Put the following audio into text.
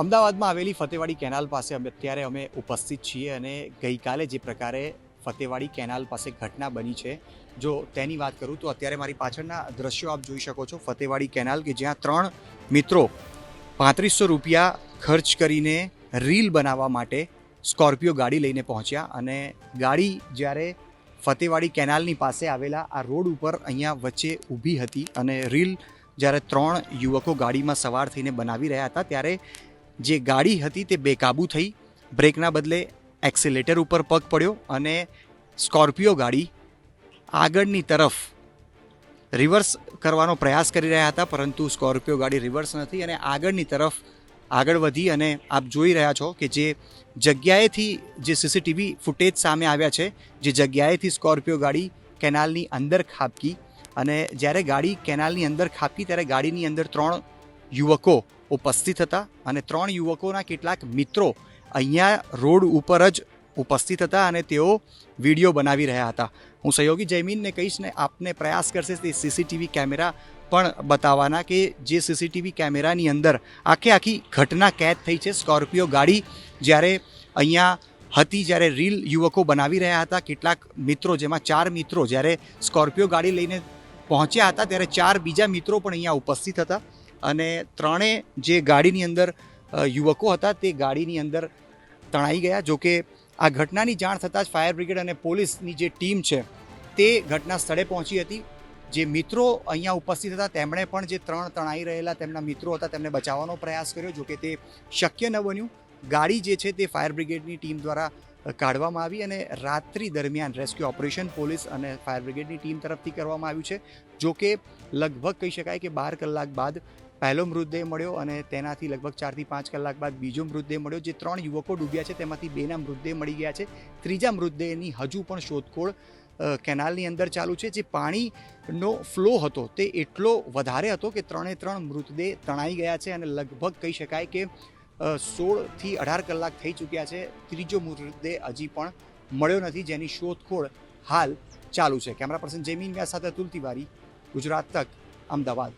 અમદાવાદમાં આવેલી ફતેવાડી કેનાલ પાસે અમે અત્યારે અમે ઉપસ્થિત છીએ અને ગઈકાલે જે પ્રકારે ફતેવાડી કેનાલ પાસે ઘટના બની છે, જો તેની વાત કરું તો અત્યારે મારી પાછળના દ્રશ્યો આપ જોઈ શકો છો. ફતેવાડી કેનાલ કે જ્યાં ત્રણ મિત્રો પાંત્રીસો રૂપિયા ખર્ચ કરીને રીલ બનાવવા માટે સ્કોર્પિયો ગાડી લઈને પહોંચ્યા અને ગાડી જ્યારે ફતેવાડી કેનાલની પાસે આવેલા આ રોડ ઉપર અહીંયા વચ્ચે ઊભી હતી અને રીલ જ્યારે ત્રણ યુવકો ગાડીમાં સવાર થઈને બનાવી રહ્યા હતા, ત્યારે જે ગાડી હતી તે બેકાબૂ થઈ. બ્રેકના બદલે એક્સિલેટર ઉપર પગ પડ્યો અને સ્કોર્પિયો ગાડી આગળની તરફ રિવર્સ કરવાનો પ્રયાસ કરી રહ્યા હતા, પરંતુ સ્કોર્પિયો ગાડી રિવર્સ નથી અને આગળની તરફ આગળ વધી અને આપ જોઈ રહ્યા છો કે જે જગ્યાએથી જે સીસીટીવી ફૂટેજ સામે આવ્યા છે, જે જગ્યાએથી સ્કોર્પિયો ગાડી કેનાલની અંદર ખાબકી અને જ્યારે ગાડી કેનાલની અંદર ખાબકી, ત્યારે ગાડીની અંદર ત્રણ યુવકો ઉપસ્થિત હતા અને ત્રણ યુવકોના કેટલાક મિત્રો અહીંયા રોડ ઉપર જ ઉપસ્થિત હતા અને તેઓ વીડિયો બનાવી રહ્યા હતા. હું સહયોગી જયમીનને કહીશ ને આપને પ્રયાસ કરશે તે સીસીટીવી કેમેરા પણ બતાવવાના કે જે સીસીટીવી કેમેરાની અંદર આખે આખી ઘટના કેદ થઈ છે. સ્કોર્પિયો ગાડી જ્યારે અહીંયા હતી જ્યારે રીલ યુવકો બનાવી રહ્યા હતા. કેટલાક મિત્રો જેમાં ચાર મિત્રો જ્યારે સ્કોર્પિયો ગાડી લઈને પહોંચ્યા હતા ત્યારે ચાર બીજા મિત્રો પણ અહીંયા ઉપસ્થિત હતા. અને ત્રણે જે ગાડીની અંદર યુવકો હતા તે ગાડીની અંદર તણાઈ ગયા. જો કે આ ઘટનાની જાણ થતાં જ ફાયર બ્રિગેડ અને પોલીસની જે ટીમ છે તે ઘટના સ્થળે પહોંચી હતી. જે મિત્રો અહીંયા ઉપસ્થિત હતા તેમણે પણ જે ત્રણ તણાઈ રહેલા તેમના મિત્રો હતા તેમને બચાવવાનો પ્રયાસ કર્યો, જો કે તે શક્ય ન બન્યું. ગાડી જે છે તે ફાયર બ્રિગેડની ટીમ દ્વારા કાઢવામાં આવી અને રાત્રિ દરમિયાન રેસ્ક્યુ ઓપરેશન પોલીસ અને ફાયર બ્રિગેડની ટીમ તરફથી કરવામાં આવ્યું છે. જો કે લગભગ કહી શકાય કે બાર કલાક બાદ પહેલો મૃતદેહ મળ્યો અને તેનાથી લગભગ ચારથી પાંચ કલાક બાદ બીજો મૃતદેહ મળ્યો, જે ત્રણ યુવકો ડૂબ્યા છે. તેમાંથી બેના મૃતદેહ મળી ગયા છે. ત્રીજા મૃતદેહની હજુ પણ શોધખોળ કેનાલની અંદર ચાલુ છે, જે પાણીનો ફ્લો હતો તે એટલો વધારે હતો કે ત્રણે ત્રણ મૃતદેહ તણાઈ ગયા છે અને લગભગ કહી શકાય કે સોળથી અઢાર કલાક થઈ ચૂક્યા છે. ત્રીજો મૃતદેહ હજી પણ મળ્યો નથી, જેની શોધખોળ હાલ ચાલુ છે. કેમેરા પર્સન જયમીન વ્યાસ સાથે અતુલ તિવારી, ગુજરાત તક, અમદાવાદ.